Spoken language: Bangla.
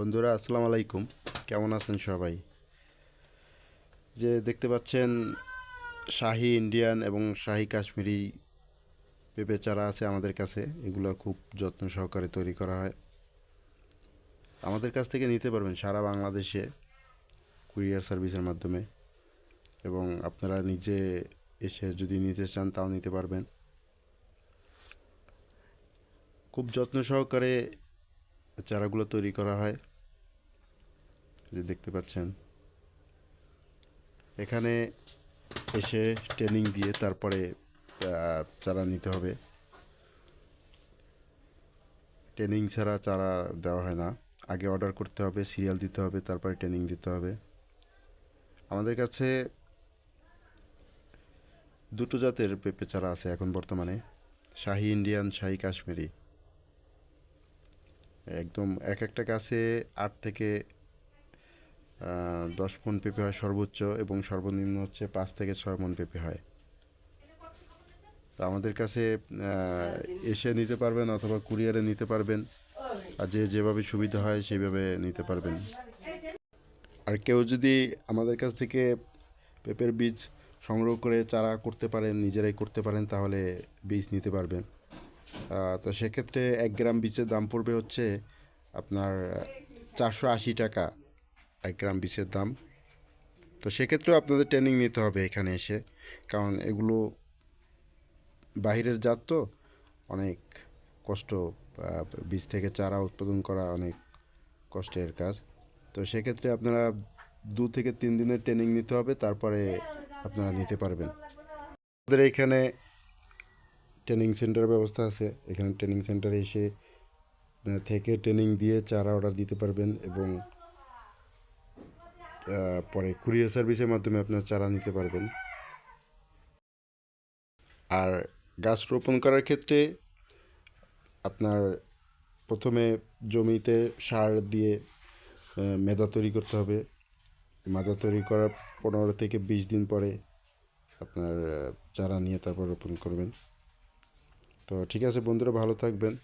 বন্ধুরা, আসসালামু আলাইকুম। কেমন আছেন সবাই? যে দেখতে পাচ্ছেন, শাহি ইন্ডিয়ান এবং শাহি কাশ্মীরি পেঁপে চারা আছে আমাদের কাছে। এগুলো খুব যত্ন সহকারে তৈরি করা হয়। আমাদের কাছ থেকে নিতে পারবেন সারা বাংলাদেশে কুরিয়ার সার্ভিসের মাধ্যমে। এবং আপনারা নিজে এসে যদি নিতে চান, তাও নিতে পারবেন। খুব যত্ন সহকারে চারাগুলো তৈরি করা হয়। যে দেখতে পাচ্ছেন। এখানে এসে ট্রেনিং দিয়ে তারপরে চারা নিতে হবে। ট্রেনিং ছাড়া চারা দেওয়া হয় না। আগে অর্ডার করতে হবে সিরিয়াল দিতে হবে, তারপরে ট্রেনিং দিতে হবে। আমাদের কাছে দুটো জাতের পেঁপে চারা আছে এখন বর্তমানে। শাহি ইন্ডিয়ান, শাহি কাশ্মীরি। একদম এক একটা গাছে আট থেকে দশ মন পেঁপে হয় সর্বোচ্চ এবং সর্বনিম্ন হচ্ছে পাঁচ থেকে ছয় মন পেঁপে হয়। তো আমাদের কাছে এসে নিতে পারবেন অথবা কুরিয়ারে নিতে পারবেন। আর যে যেভাবে সুবিধা হয় সেইভাবে নিতে পারবেন। আর কেউ যদি আমাদের কাছ থেকে পেঁপের বীজ সংগ্রহ করে চারা করতে পারেন নিজেরাই করতে পারেন তাহলে বীজ নিতে পারবেন। তো সেক্ষেত্রে এক গ্রাম বীজের দাম পড়বে হচ্ছে আপনার চারশো আশি টাকা। এক গ্রাম বীজের দাম। তো সেক্ষেত্রেও আপনাদের ট্রেনিং নিতে হবে এখানে এসে। কারণ এগুলো বাহিরের জাত তো, অনেক কষ্ট বীজ থেকে চারা উৎপাদন করা অনেক কষ্টের কাজ। তো সেক্ষেত্রে আপনারা দু থেকে তিন দিনের ট্রেনিং নিতে হবে, তারপরে আপনারা নিতে পারবেন। আমাদের এখানে ট্রেনিং সেন্টার ব্যবস্থা আছে। এখানে ট্রেনিং সেন্টারে এসে থেকে ট্রেনিং দিয়ে চারা অর্ডার দিতে পারবেন এবং পরে কুরিয়ার সার্ভিসের মাধ্যমে আপনার চারা নিতে পারবেন। আর গাছ রোপণ করার ক্ষেত্রে আপনার প্রথমে জমিতে সার দিয়ে মেদা তৈরি করতে হবে। মেদা তৈরি করার পনেরো থেকে বিশ দিন পরে আপনার চারা নিয়ে তারপর রোপণ করবেন। তো ঠিক আছে বন্ধুরা, ভালো থাকবেন।